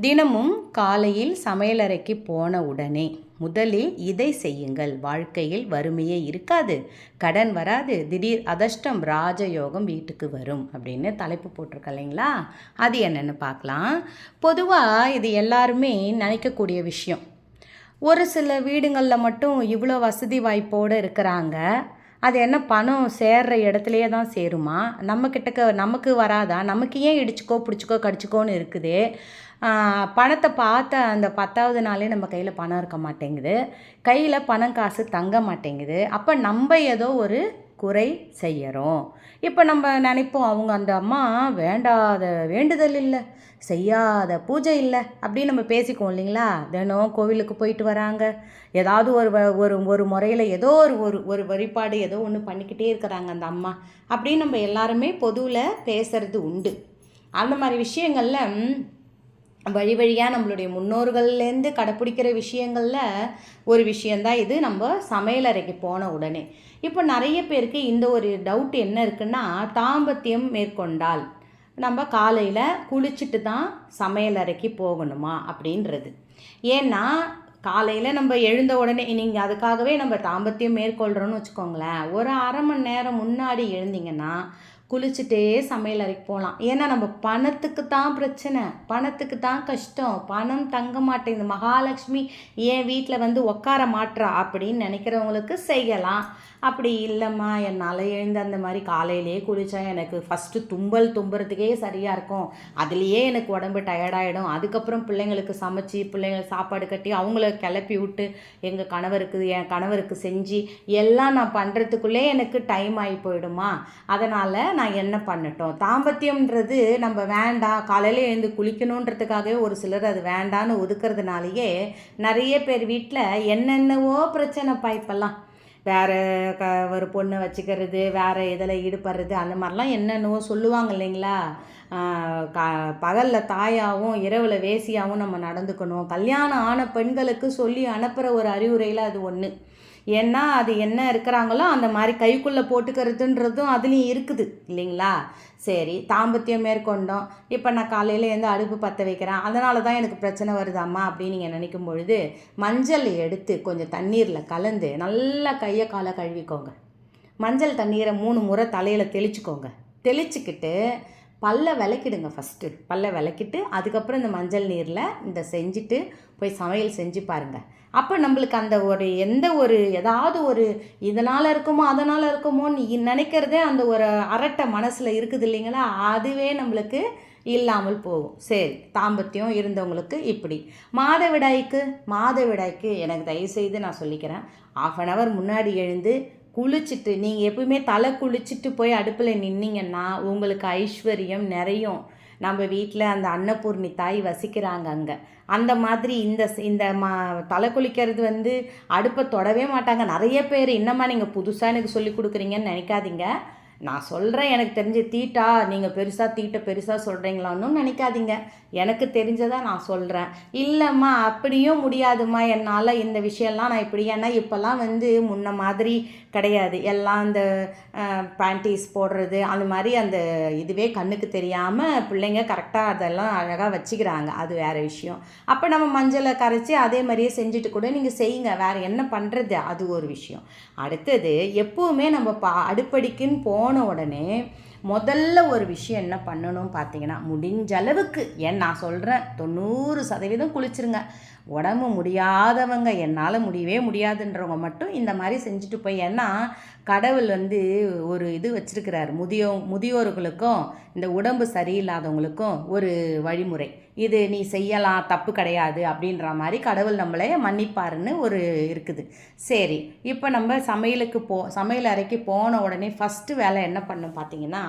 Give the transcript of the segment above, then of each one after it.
தினமும் காலையில் சமையலறைக்கு போன உடனே முதலில் இதை செய்யுங்கள். வாழ்க்கையில் வறுமையே இருக்காது. கடன் வராது. திடீர் அதிர்ஷ்டம் ராஜயோகம் வீட்டுக்கு வரும் அப்படின்னு தலைப்பு போட்டிருக்க இல்லைங்களா? அது என்னென்னு பார்க்கலாம். பொதுவாக இது எல்லாருமே நினைக்கக்கூடிய விஷயம். ஒரு சில வீடுங்களில் மட்டும் இவ்வளோ வசதி வாய்ப்போடு இருக்கிறாங்க. அது என்ன பணம் சேர்ற இடத்துலையே தான் சேருமா? நம்ம கிட்டக்க நமக்கு வராதா? நமக்கு ஏன் இடிச்சுக்கோ பிடிச்சிக்கோ கடிச்சிக்கோன்னு இருக்குது? பணத்தை பார்த்த அந்த பத்தாவது நாளே நம்ம கையில் பணம் இருக்க மாட்டேங்குது. கையில் பணம் காசு தங்க மாட்டேங்குது. அப்போ நம்ம ஏதோ ஒரு குறை செய்யறோம். இப்போ நம்ம நினைப்போம் அவங்க அந்த அம்மா வேண்டாத வேண்டுதல் இல்லை செய்யாத பூஜை இல்லை அப்படின்னு நம்ம பேசிக்குவோம் இல்லைங்களா? தினம் கோவிலுக்கு போயிட்டு வராங்க. ஏதாவது ஒரு வ- ஒரு ஒரு முறையில் ஏதோ ஒரு ஒரு ஒரு வழிபாடு ஏதோ ஒன்று பண்ணிக்கிட்டே இருக்கிறாங்க அந்த அம்மா அப்படின்னு நம்ம எல்லாருமே பொதுவில் பேசுறது உண்டு. அந்த மாதிரி விஷயங்களில் வழி வழியாக நம்மளுடைய முன்னோர்கள்லேருந்து கடைப்பிடிக்கிற விஷயங்களில் ஒரு விஷயந்தான் இது. நம்ம சமையலறைக்கு போன உடனே. இப்போ நிறைய பேருக்கு இந்த ஒரு டவுட் என்ன இருக்குன்னா தாம்பத்தியம் மேற்கொண்டால் நம்ம காலையில் குளிச்சுட்டு தான் சமையலறைக்கு போகணுமா அப்படின்றது. ஏன்னா காலையில் நம்ம எழுந்த உடனே நீங்கள் அதுக்காகவே நம்ம தாம்பத்தியம் மேற்கொள்கிறோன்னு வச்சுக்கோங்களேன். ஒரு அரை மணி நேரம் முன்னாடி எழுந்தீங்கன்னா குளிச்சுட்டே சமையல் அறைக்கு போகலாம். ஏன்னா நம்ம பணத்துக்கு தான் பிரச்சனை. பணத்துக்கு தான் கஷ்டம். பணம் தங்க மாட்டேங்குது. மகாலட்சுமி ஏன் வீட்டில் வந்து உட்கார மாட்றா? அப்படின்னு நினைக்கிறவங்களுக்கு செய்யலாம். அப்படி இல்லைம்மா என்னால் எழுந்து அந்த மாதிரி காலையிலேயே குளித்தா எனக்கு ஃபஸ்ட்டு தும்பல் தும்புறதுக்கே சரியாக இருக்கும். அதுலேயே எனக்கு உடம்பு டயர்டாயிடும் அதுக்கப்புறம் பிள்ளைங்களுக்கு சமைச்சு பிள்ளைங்களுக்கு சாப்பாடு கட்டி அவங்கள கிளப்பி விட்டு எங்கள் கணவருக்கு என் கணவருக்கு செஞ்சு எல்லாம் நான் பண்ணுறதுக்குள்ளே எனக்கு டைம் ஆகி போயிடுமா? அதனால் நான் என்ன பண்ணட்டும்? தாம்பத்தியம்ன்றது நம்ம வேண்டாம். காலையில் எழுந்து குளிக்கணுன்றதுக்காகவே ஒரு சிலர் அது வேண்டான்னு ஒதுக்கிறதுனாலேயே நிறைய பேர் வீட்டில் என்னென்னவோ பிரச்சனைப்பா இப்போல்லாம் வேறு க ஒரு பொண்ணை வச்சுக்கிறது வேறு இதில் ஈடுபடுறது அந்த மாதிரிலாம் என்னென்னவோ சொல்லுவாங்க இல்லைங்களா? க பகலில் தாயாகவும் இரவில் வேசியாகவும் நம்ம நடந்துக்கணும். கல்யாணம் ஆன பெண்களுக்கு சொல்லி அனுப்புகிற ஒரு அறிவுரையில் அது ஒன்று ஏன்னா அது என்ன இருக்கிறாங்களோ அந்த மாதிரி கைக்குள்ளே போட்டுக்கிறதுன்றதும் அதுலேயும் இருக்குது இல்லைங்களா? சரி தாம்பத்தியம் மேற்கொண்டோம். இப்போ நான் காலையில் எழுந்து அடுப்பு பற்ற வைக்கிறேன். அதனால தான் எனக்கு பிரச்சனை வருதாம்மா அப்படின்னு நீங்கள் நினைக்கும் பொழுது மஞ்சள் எடுத்து கொஞ்சம் தண்ணீரில் கலந்து நல்லா கையை காலை கழுவிக்கோங்க. மஞ்சள் தண்ணீரை மூணு முறை தலையில் தெளிச்சுக்கோங்க. தெளிச்சுக்கிட்டு பல்ல விளக்கிடுங்க ஃபஸ்ட்டு பல்ல விளக்கிட்டு அதுக்கப்புறம் இந்த மஞ்சள் நீரில் இந்த செஞ்சுட்டு போய் சமையல் செஞ்சு பாருங்கள் அப்போ நம்மளுக்கு அந்த ஒரு எந்த ஒரு ஏதாவது ஒரு இதனால் இருக்குமோ அதனால் இருக்குமோன்னு நினைக்கிறதே அந்த ஒரு அரட்டை மனசில் இருக்குது இல்லைங்களா? அதுவே நம்மளுக்கு இல்லாமல் போகும். சரி தாம்பத்தியம் இருந்தவங்களுக்கு இப்படி. மாதவிடாய்க்கு மாதவிடாய்க்கு எனக்கு தயவுசெய்து நான் சொல்லிக்கிறேன். ஆஃப் அன் ஹவர் முன்னாடி எழுந்து குளிச்சுட்டு நீங்கள் எப்பவுமே தலை குளிச்சுட்டு போய் அடுப்பில் நின்னீங்கன்னா உங்களுக்கு ஐஸ்வர்யம் நிறையும். நம்ம வீட்டில் அந்த அன்னபூர்ணி தாய் வசிக்கிறாங்க அங்கே. அந்த மாதிரி இந்த இந்த மா தலை குளிக்கிறது வந்து அடுப்பை தொடவே மாட்டாங்க. நிறைய பேர் என்னம்மா நீங்கள் புதுசாக எனக்கு சொல்லி கொடுக்குறீங்கன்னு நினைக்காதீங்க. நான் சொல்கிறேன் எனக்கு தெரிஞ்ச தீட்டா நீங்கள் பெருசாக தீட்டை பெருசாக சொல்கிறீங்களான்னு நினைக்காதீங்க. எனக்கு தெரிஞ்சதை நான் சொல்கிறேன் இல்லைம்மா அப்படியும் முடியாதும்மா என்னால் இந்த விஷயம்லாம் நான் இப்படி ஏன்னா இப்போல்லாம் வந்து முன்ன மாதிரி கிடையாது. எல்லாம் அந்த பேண்டீஸ் போடுறது அந்த மாதிரி அந்த இதுவே கண்ணுக்கு தெரியாமல் பிள்ளைங்க கரெக்டாக அதெல்லாம் அழகாக வச்சுக்கிறாங்க. அது வேறு விஷயம். அப்போ நம்ம மஞ்சளை கரைச்சி அதே மாதிரியே செஞ்சுட்டு கூட நீங்கள் செய்யுங்க. வேறு என்ன பண்ணுறது அது ஒரு விஷயம். அடுத்தது எப்போவுமே நம்ம பா அடுப்படிக்குன்னு போன உடனே முதல்ல ஒரு விஷயம் என்ன பண்ணணும் பார்த்தீங்கன்னா முடிஞ்ச அளவுக்கு ஏன் நான் சொல்கிறேன் தொண்ணூறு சதவீதம் குளிச்சிருங்க. உடம்பு முடியாதவங்க என்னால் முடியவே முடியாதுன்றவங்க மட்டும் இந்த மாதிரி செஞ்சுட்டு போய் ஏன்னா கடவுள் வந்து ஒரு இது வச்சுருக்கிறார் முதியோ முதியோர்களுக்கும் இந்த உடம்பு சரியில்லாதவங்களுக்கும் ஒரு வழிமுறை. இது நீ செய்யலாம் தப்பு கிடையாது அப்படின்ற மாதிரி கடவுள் நம்மளை மன்னிப்பாருன்னு ஒரு இருக்குது. சரி இப்போ நம்ம சமையலுக்கு போ சமையல் அறைக்கு போன உடனே ஃபஸ்ட்டு வேலை என்ன பண்ணணும் பார்த்தீங்கன்னா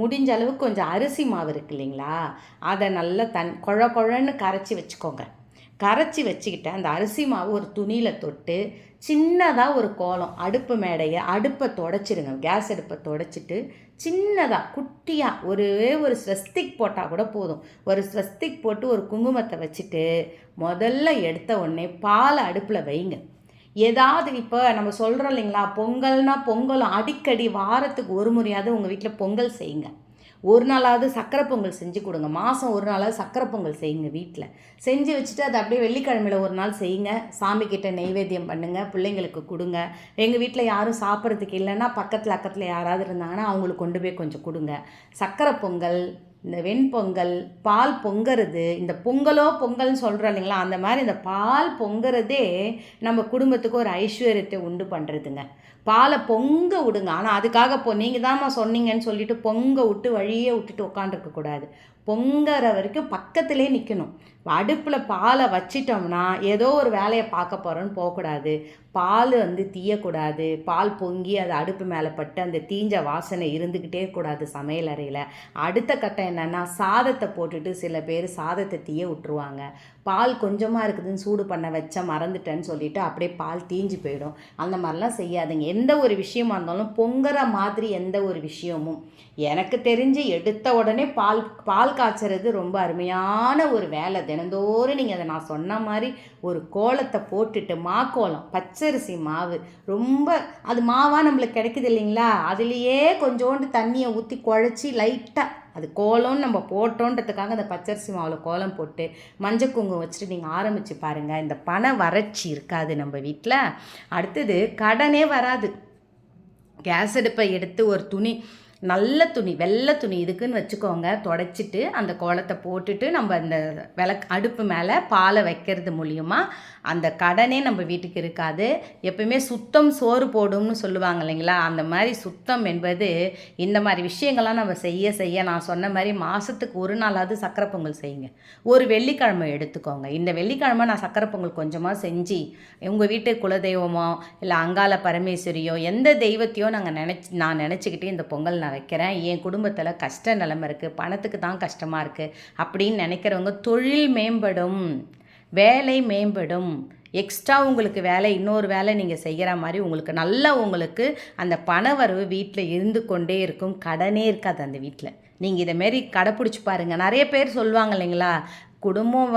முடிஞ்ச அளவுக்கு கொஞ்சம் அரிசி மாவு இருக்கு இல்லைங்களா? அதை நல்லா தன் குழ குழன்னு கரைச்சி வச்சுக்கோங்க. கரைச்சி வச்சுக்கிட்டு அந்த அரிசி மாவு ஒரு துணியில் தொட்டு சின்னதாக ஒரு கோலம் அடுப்பு மேடையை அடுப்பை தொடச்சிடுங்க கேஸ் அடுப்பை தொடச்சிட்டு சின்னதாக குட்டியாக ஒரே ஒரு ஸ்வஸ்திக் போட்டால் கூட போதும். ஒரு ஸ்வஸ்திக் போட்டு ஒரு குங்குமத்தை வச்சுட்டு முதல்ல எடுத்த உடனே பால் அடுப்பில் வைங்க. ஏதாவது இப்போ நம்ம சொல்கிறோம் இல்லைங்களா? பொங்கல்னால் பொங்கலும் அடிக்கடி வாரத்துக்கு ஒரு முறையாவது உங்கள் வீட்டில் பொங்கல் செய்யுங்க. ஒரு நாளாவது சக்கரை பொங்கல் செஞ்சு கொடுங்க. மாதம் ஒரு நாளாவது சக்கரை பொங்கல் செய்யுங்க வீட்டில் செஞ்சு வச்சுட்டு அதை அப்படியே வெள்ளிக்கிழமையில் ஒரு நாள் செய்யுங்க. சாமிக்கிட்ட நெய்வேத்தியம் பண்ணுங்கள் பிள்ளைங்களுக்கு கொடுங்க. எங்கள் வீட்டில் யாரும் சாப்பிட்றதுக்கு இல்லைன்னா பக்கத்தில் அக்கத்தில் யாராவது இருந்தாங்கன்னா அவங்களுக்கு கொண்டு போய் கொஞ்சம் கொடுங்க. சக்கரை பொங்கல் இந்த வெண்பொங்கல் பால் பொங்கிறது இந்த பொங்கலோ பொங்கல்னு சொல்கிறோம் இல்லைங்களா அந்த மாதிரி இந்த பால் பொங்கிறதே நம்ம குடும்பத்துக்கு ஒரு ஐஸ்வர்யத்தை உண்டு பண்ணுறதுங்க பாலை பொங்க விடுங்க. ஆனால் அதுக்காக இப்போ நீங்கள் தாம்மா சொன்னீங்கன்னு சொல்லிட்டு பொங்க விட்டு வழியே விட்டுட்டு உட்காந்துருக்கக்கூடாது பொங்குற வரைக்கும் பக்கத்திலே நிற்கணும் அடுப்பில் பாலை வச்சிட்டோம்னா ஏதோ ஒரு வேலையை பார்க்க போகிறோன்னு போகக்கூடாது. பால் வந்து தீயக்கூடாது. பால் பொங்கி அது அடுப்பு மேலே பட்டு அந்த தீஞ்ச வாசனை இருந்துக்கிட்டே கூடாது சமையல் அறையில். அடுத்த கட்டம் என்னென்னா சாதத்தை போட்டுட்டு சில பேர் சாதத்தை தீய விட்டுருவாங்க. பால் கொஞ்சமாக இருக்குதுன்னு சூடு பண்ண வச்ச மறந்துட்டேன்னு சொல்லிட்டு அப்படியே பால் தீஞ்சு போயிடும். அந்த மாதிரிலாம் செய்யாதுங்க. எந்த ஒரு விஷயமா இருந்தாலும் பொங்குற மாதிரி எந்த ஒரு விஷயமும் எனக்கு தெரிஞ்சு எடுத்த உடனே பால் பால் காய்ச்சறது ரொம்ப அருமையான ஒரு வேலை. தினந்தோறும் நீங்கள் அதை நான் சொன்ன மாதிரி ஒரு கோலத்தை போட்டுட்டு மாக்கோலம் பச்சரிசி மாவு ரொம்ப அது மாவாக நம்மளுக்கு கிடைக்குது இல்லைங்களா? அதுலேயே கொஞ்சோண்டு தண்ணியை ஊற்றி குழச்சி லைட்டாக அது கோலம்னு நம்ம போட்டோன்றதுக்காக அந்த பச்சரிசி மாவில் கோலம் போட்டு மஞ்சள் குங்குமம் வச்சுட்டு நீங்கள் ஆரம்பித்து பாருங்கள் இந்த பண வறட்சி இருக்காது நம்ம வீட்டில் அடுத்தது கடனே வராது. கேஸ் அடுப்பை எடுத்து ஒரு துணி நல்ல துணி வெள்ளை துணி இதுக்குன்னு வச்சுக்கோங்க. தொடச்சிட்டு அந்த கோலத்தை போட்டுட்டு நம்ம அந்த விளக்கு அடுப்பு மேலே பாலை வைக்கிறது மூலியமாக அந்த கடனே நம்ம வீட்டுக்கு இருக்காது. எப்பயுமே சுத்தம் சோறு போடும்னு சொல்லுவாங்க இல்லைங்களா? அந்த மாதிரி சுத்தம் என்பது இந்த மாதிரி விஷயங்கள்லாம் நம்ம செய்ய செய்ய நான் சொன்ன மாதிரி மாதத்துக்கு ஒரு நாளாவது சக்கரை பொங்கல் செய்யுங்க. ஒரு வெள்ளிக்கிழமை எடுத்துக்கோங்க. இந்த வெள்ளிக்கிழமை நான் சக்கரை பொங்கல் கொஞ்சமாக செஞ்சு உங்கள் வீட்டு குலதெய்வமோ இல்லை அங்காள பரமேஸ்வரியோ எந்த தெய்வத்தையோ நாங்கள் நினச்சி நான் நினச்சிக்கிட்டு இந்த பொங்கல் நான் வைக்கிறேன். என் குடும்பத்தில் கஷ்ட நிலைமை இருக்குது பணத்துக்கு தான் கஷ்டமாக இருக்குது அப்படின்னு நினைக்கிறவங்க தொழில் மேம்படும். வேலை மேம்படும். எக்ஸ்ட்ரா உங்களுக்கு வேலை இன்னொரு வேலை நீங்கள் செய்கிற மாதிரி உங்களுக்கு நல்லா உங்களுக்கு அந்த பண வரவு வீட்டில் இருந்து கொண்டே இருக்கும். கடனே இருக்காது அந்த வீட்டில் நீங்கள் இதை மாரி கடைப்பிடிச்சி பாருங்கள் நிறைய பேர் சொல்லுவாங்க இல்லைங்களா? குடும்பம்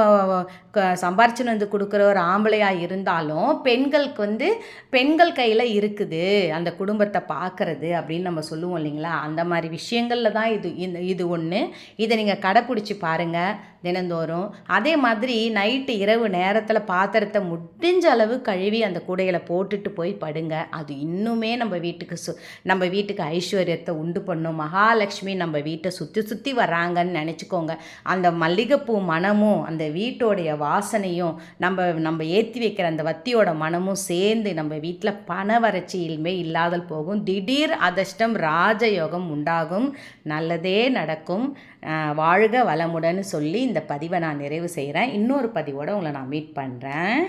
க- சம்பாரிச்சுன்னு வந்து கொடுக்குற ஒரு ஆம்பளையாக இருந்தாலும் பெண்களுக்கு வந்து பெண்கள் கையில் இருக்குது அந்த குடும்பத்தை பார்க்குறது அப்படின்னு நம்ம சொல்லுவோம் இல்லைங்களா? அந்த மாதிரி விஷயங்களில் தான் இது இந்த இது ஒன்று இதை நீங்கள் கடைப்பிடிச்சி பாருங்கள் தினந்தோறும். அதே மாதிரி நைட்டு இரவு நேரத்தில் பாத்திரத்தை முடிஞ்ச அளவு கழுவி அந்த கூடையில் போட்டுட்டு போய் படுங்க. அது இன்னுமே நம்ம வீட்டுக்கு சு நம்ம வீட்டுக்கு ஐஸ்வர்யத்தை உண்டு பண்ணும். மகாலட்சுமி நம்ம வீட்டை சுற்றி சுற்றி வராங்கன்னு நினச்சிக்கோங்க. அந்த மல்லிகைப்பூ மனமும் அந்த வீட்டோடைய வாசனையும் நம்ம நம்ம ஏற்றி வைக்கிற அந்த வத்தியோட மனமும் சேர்ந்து நம்ம வீட்டில் பண வறட்சியிலுமே இல்லாதல் போகும். திடீர் அதிர்ஷ்டம் ராஜயோகம் உண்டாகும். நல்லதே நடக்கும். வாழ்க வளமுடன் சொல்லி இந்த பதிவை நான் நிறைவு செய்கிறேன் இன்னொரு பதிவோடு உங்களை நான் மீட் பண்ணுறேன்